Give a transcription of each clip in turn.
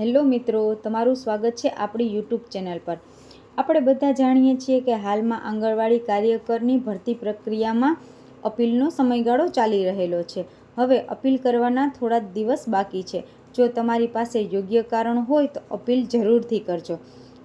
Hello મિત્રો, તમારું સ્વાગત છે આપણી યુટ્યુબ ચેનલ પર. આપણે બધા જાણીએ છીએ કે હાલમાં આંગણવાડી કાર્યકરની ભરતી પ્રક્રિયામાં અપીલનો સમયગાળો ચાલી રહેલો છે. હવે અપીલ કરવાના થોડા દિવસ બાકી છે. જો તમારી પાસે યોગ્ય કારણ હોય તો અપીલ જરૂરથી કરજો.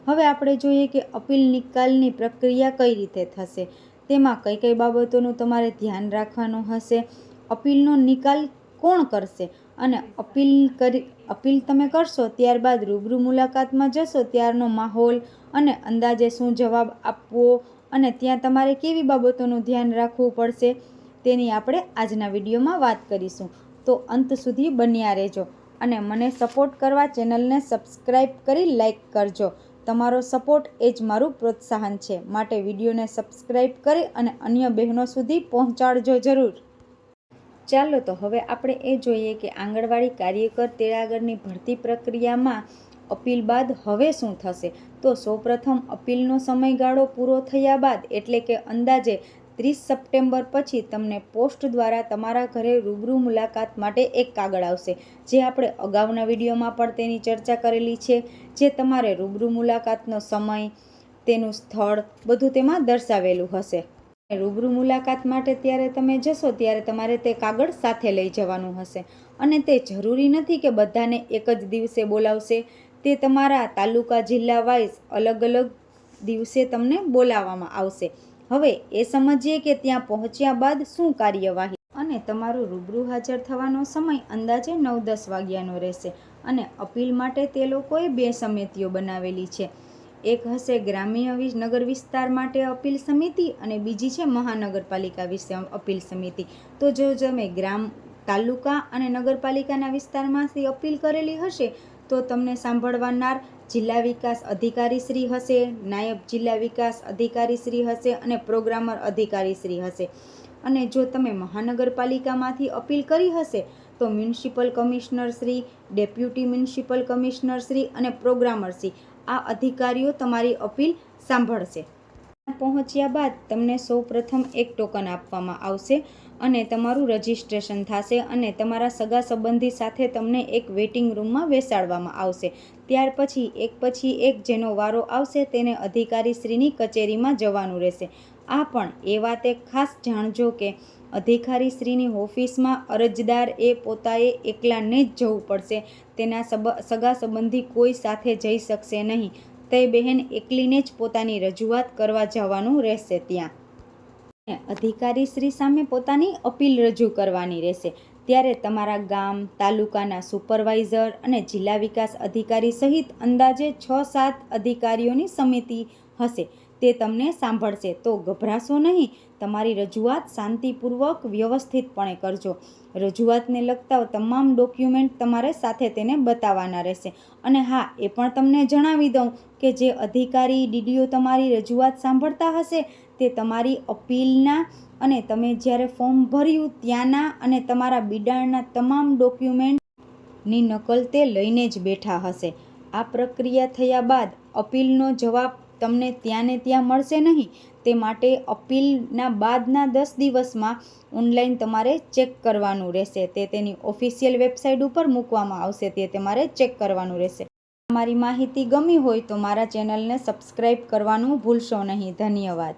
હવે આપણે જોઈએ કે અપીલ નિકાલની પ્રક્રિયા કઈ રીતે થશે. તેમાં કઈ કઈ બાબતોનું તમારે ધ્યાન રાખવાનું હશે. અપીલનો નિકાલ કોણ કરશે? અને અપીલ કરી, અપીલ તમે કરશો ત્યારબાદ રૂબરૂ મુલાકાતમાં જશો, ત્યારનો માહોલ અને અંદાજે શું જવાબ આપવો અને ત્યાં તમારે કેવી બાબતોનું ધ્યાન રાખવું પડશે તેની આપણે આજના વિડીયોમાં વાત કરીશું. તો અંત સુધી બન્યા રહેજો અને મને સપોર્ટ કરવા ચેનલને સબસ્ક્રાઈબ કરી લાઈક કરજો. તમારો સપોર્ટ એ જ મારું પ્રોત્સાહન છે. માટે વિડીયોને સબસ્ક્રાઈબ કરી અને અન્ય બહેનો સુધી પહોંચાડજો જરૂર. ચાલો તો હવે આપણે એ જોઈએ કે આંગણવાડી કાર્યકર તેડાગરની ભરતી પ્રક્રિયામાં અપીલ બાદ હવે શું થશે? તો સૌપ્રથમ અપીલનો સમયગાળો પૂરો થયા બાદ એટલે કે અંદાજે ત્રીસ સપ્ટેમ્બર પછી તમને પોસ્ટ દ્વારા તમારા ઘરે રૂબરૂ મુલાકાત માટે એક કાગળ આવશે. જે આપણે અગાઉના વિડીયોમાં પણ તેની ચર્ચા કરેલી છે. જે તમારે રૂબરૂ મુલાકાતનો સમય, તેનું સ્થળ બધું તેમાં દર્શાવેલું હશે. રૂબરૂ મુલાકાત માટે ત્યારે તમે જશો, ત્યારે તમારે તે કાગળ સાથે લઈ જવાનું હશે. અને તે જરૂરી નથી કે બધાને એક જ દિવસે બોલાવશે. તે તમારા તાલુકા, જિલ્લા વાઇઝ અલગ અલગ દિવસે તમને બોલાવવામાં આવશે. હવે એ સમજીએ કે ત્યાં પહોંચ્યા બાદ શું કાર્યવાહી. અને તમારું રૂબરૂ હાજર થવાનો સમય અંદાજે નવ દસ વાગ્યાનો રહેશે. અને અપીલ માટે તે લોકોએ બે સમિતિઓ બનાવેલી છે. એક હશે ગ્રામ્ય નગર વિસ્તાર માટે અપીલ સમિતિ અને બીજી છે મહાનગરપાલિકા વિશે અપીલ સમિતિ. તો જો તમે ગ્રામ, તાલુકા અને નગરપાલિકાના વિસ્તારમાંથી અપીલ કરેલી હશે, તો તમને સાંભળવાનાર જિલ્લા વિકાસ અધિકારી શ્રી હશે, નાયબ જિલ્લા વિકાસ અધિકારી શ્રી હશે અને પ્રોગ્રામર અધિકારી શ્રી હશે. અને જો તમે મહાનગરપાલિકામાંથી અપીલ કરી હશે તો municipal commissioner Shri, deputy municipal commissioner Shri અને પ્રોગ્રામર શ્રી. આ અધિકારીઓ તમારી અપીલ સાંભળશે. પહોંચ્યા બાદ તમને સૌ પ્રથમ એક ટોકન આપવામાં આવશે અને તમારું રજિસ્ટ્રેશન થશે અને તમારા સગા સંબંધી સાથે તમને એક વેઇટિંગ રૂમમાં બેસાડવામાં આવશે. ત્યાર પછી, એક પછી એક જેનો વારો આવશે તેને અધિકારીશ્રીની કચેરીમાં જવાનું રહેશે. આ પણ એ વાતે ખાસ જાણજો કે અધિકારીશ્રીની ઓફિસમાં અરજદાર એ પોતાએ એકલાને જ જવું પડશે. તેના સગા સંબંધી કોઈ સાથે જઈ શકશે નહીં. તે બહેન એકલીને જ પોતાની રજૂઆત કરવા જવાનું રહેશે ત્યાં. અધિકારી શ્રી સામે પોતાની અપીલ રજૂ કરવાની રહેશે. ત્યારે તમારા ગામ, તાલુકાના સુપરવાઇઝર અને જિલ્લા વિકાસ અધિકારી સહિત અંદાજે છ સાત અધિકારીઓની સમિતિ હશે. તે તમને સાંભળશે. તો ગભરાશો નહીં, તમારી રજૂઆત શાંતિપૂર્વક વ્યવસ્થિતપણે કરજો. રજૂઆતને લગતા તમામ ડોક્યુમેન્ટ તમારે સાથે તેને બતાવવાના રહેશે. અને હા, એ પણ તમને જણાવી દઉં કે જે અધિકારી ડીડીઓ તમારી રજૂઆત સાંભળતા હશે, તે તમારી અપીલના અને તમે જ્યારે ફોર્મ ભર્યું ત્યાંના અને તમારા બિડાણના તમામ ડોક્યુમેન્ટની નકલ તે લઈને જ બેઠા હશે. આ પ્રક્રિયા થયા બાદ અપીલનો જવાબ તમને ત્યાં ને ત્યાં મળશે નહીં. તે માટે અપીલના બાદના દસ દિવસમાં ઓનલાઈન તમારે ચેક કરવાનું રહેશે. તે તેની ઓફિશિયલ વેબસાઇટ ઉપર મૂકવામાં આવશે. તે તમારે ચેક કરવાનું રહેશે. મારી માહિતી ગમી હોય તો મારા ચેનલને સબસ્ક્રાઈબ કરવાનું ભૂલશો નહીં. ધન્યવાદ.